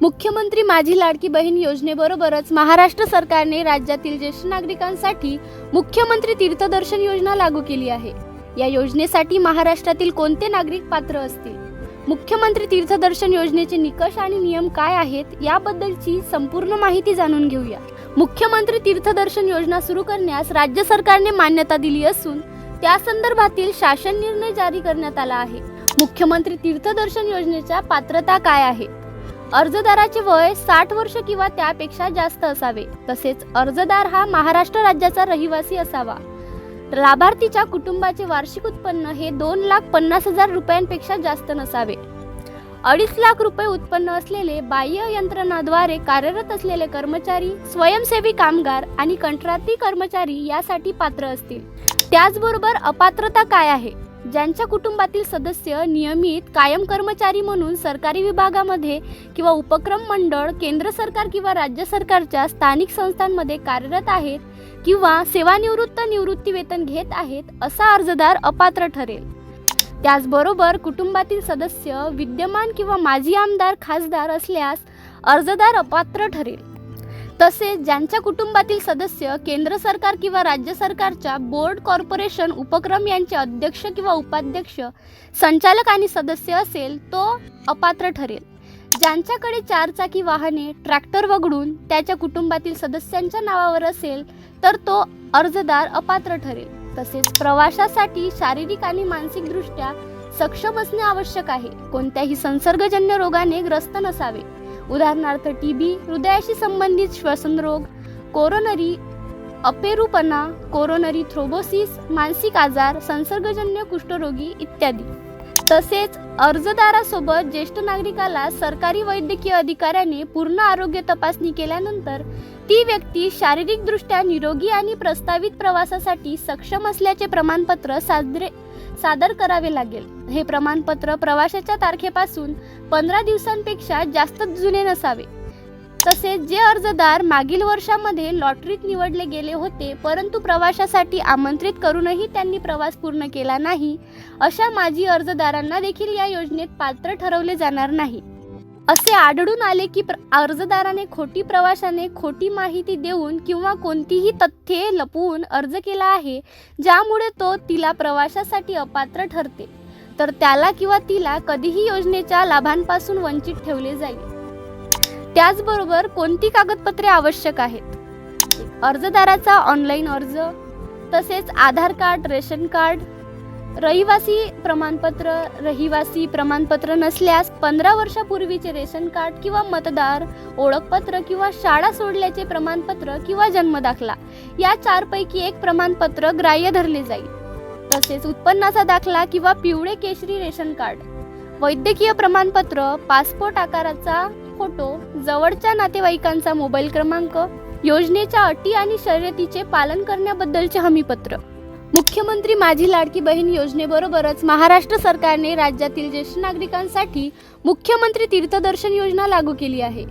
मुख्यमंत्री माझी लाडकी बहीण योजनेबरोबरच महाराष्ट्र सरकारने राज्यातील ज्येष्ठ नागरिकांसाठी मुख्यमंत्री तीर्थदर्शन योजना लागू केली आहे. या योजनेसाठी महाराष्ट्रातील कोणते नागरिक पात्र असतील? मुख्यमंत्री तीर्थदर्शन योजनेचे निकष आणि नियम काय आहेत? याबद्दलची संपूर्ण माहिती जाणून घेऊया. मुख्यमंत्री तीर्थदर्शन योजना सुरू करण्यास राज्य सरकारने मान्यता दिली असून त्या संदर्भातील शासन निर्णय जारी करण्यात आला आहे. मुख्यमंत्री तीर्थदर्शन योजनेच्या पात्रता काय आहेत अर्जदाराचे वय साठ वर्ष किंवा त्यापेक्षा जास्त असावे. तसेच अर्जदार हा महाराष्ट्र राज्याचा रहिवासी असावा. लाभार्थीच्या कुटुंबाचे वार्षिक उत्पन्न हे दोन लाख पन्नास हजार रुपयांपेक्षा जास्त नसावे. अडीच लाख रुपये उत्पन्न असलेले बाह्य यंत्रणाद्वारे कार्यरत असलेले कर्मचारी स्वयंसेवी कामगार आणि कंत्राटी कर्मचारी यासाठी पात्र असतील. त्याचबरोबर अपात्रता काय आहे? ज्यांच्या कुटुंबातील सदस्य नियमित कायम कर्मचारी म्हणून सरकारी विभागामध्ये किंवा उपक्रम मंडळ केंद्र सरकार किंवा राज्य सरकारच्या स्थानिक संस्थांमध्ये कार्यरत आहेत किंवा सेवानिवृत्त निवृत्ती वेतन घेत आहेत असा अर्जदार अपात्र ठरेल. त्याचबरोबर कुटुंबातील सदस्य विद्यमान किंवा माजी आमदार खासदार असल्यास अर्जदार अपात्र ठरेल. तसेच ज्यांच्या कुटुंबातील सदस्य केंद्र सरकार किंवा राज्य सरकारच्या बोर्ड कॉर्पोरेशन उपक्रम यांचे अध्यक्ष किंवा उपाध्यक्ष संचालक आणि सदस्य असेल तो अपात्र ठरेल. ज्यांच्याकडे चारचाकी वाहने ट्रॅक्टर वगळून त्याच्या कुटुंबातील सदस्यांच्या नावावर असेल तर तो अर्जदार अपात्र ठरेल. तसेच प्रवाशासाठी शारीरिक आणि मानसिकदृष्ट्या सक्षम असणे आवश्यक आहे. कोणत्याही संसर्गजन्य रोगाने ग्रस्त नसावे. उदाहरणार्थ टी बी हृदयाशी संबंधित श्वसनरोग कोरोनरी अपेरूपणा कोरोनरी थ्रोबोसिस मानसिक आजार संसर्गजन्य कुष्ठरोगी इत्यादी. तसेच अर्जदारासोबत ज्येष्ठ नागरिकाला सरकारी वैद्यकीय अधिकाऱ्याने पूर्ण आरोग्य तपासणी केल्यानंतर ती व्यक्ती शारीरिकदृष्ट्या निरोगी आणि प्रस्तावित प्रवासासाठी सक्षम असल्याचे प्रमाणपत्र सादरे सादर करावे लागेल. हे प्रमाणपत्र प्रवाशाच्या तारखेपासून पंधरा दिवसांपेक्षा जास्त जुने नसावे. तसेच जे अर्जदार मागील वर्षामध्ये लॉटरीत निवडले गेले होते परंतु प्रवाशासाठी आमंत्रित करूनही त्यांनी प्रवास पूर्ण केला नाही अशा माजी अर्जदारांना देखील या योजनेत पात्र ठरवले जाणार नाही. असे आढळून आले की प्र- अर्जदाराने खोटी प्रवाशाने खोटी माहिती देऊन किंवा कोणतीही तथ्ये लपवून अर्ज केला आहे ज्यामुळे तो तिला प्रवाशासाठी अपात्र ठरते. तर त्याला किंवा तिला कधीही योजनेच्या लाभांपासून वंचित ठेवले जाईल. त्याचबरोबर कोणती कागदपत्रे आवश्यक आहेत? अर्जदाराचा ऑनलाईन अर्ज तसेच आधार कार्ड रेशन कार्ड रहिवासी प्रमाणपत्र रहिवासी प्रमाणपत्र नसल्यास पंधरा वर्षापूर्वीचे रेशन कार्ड किंवा मतदार ओळखपत्र किंवा शाळा सोडल्याचे प्रमाणपत्र किंवा जन्मदाखला या चारपैकी एक प्रमाणपत्र ग्राह्य धरले जाईल. तसेच उत्पन्नाचा दाखला किंवा पिवळे केशरी रेशन कार्ड. वैद्यकीय प्रमाणपत्र पासपोर्ट आकाराचा फोटो जवळच्या नातेवाईकांचा मोबाईल क्रमांक योजनेच्या अटी आणि शर्यतीचे पालन करण्याबद्दलचे हमीपत्र. मुख्यमंत्री माझी लाडकी बहीण योजनेबरोबरच महाराष्ट्र सरकारने राज्यातील ज्येष्ठ नागरिकांसाठी मुख्यमंत्री तीर्थदर्शन योजना लागू केली आहे.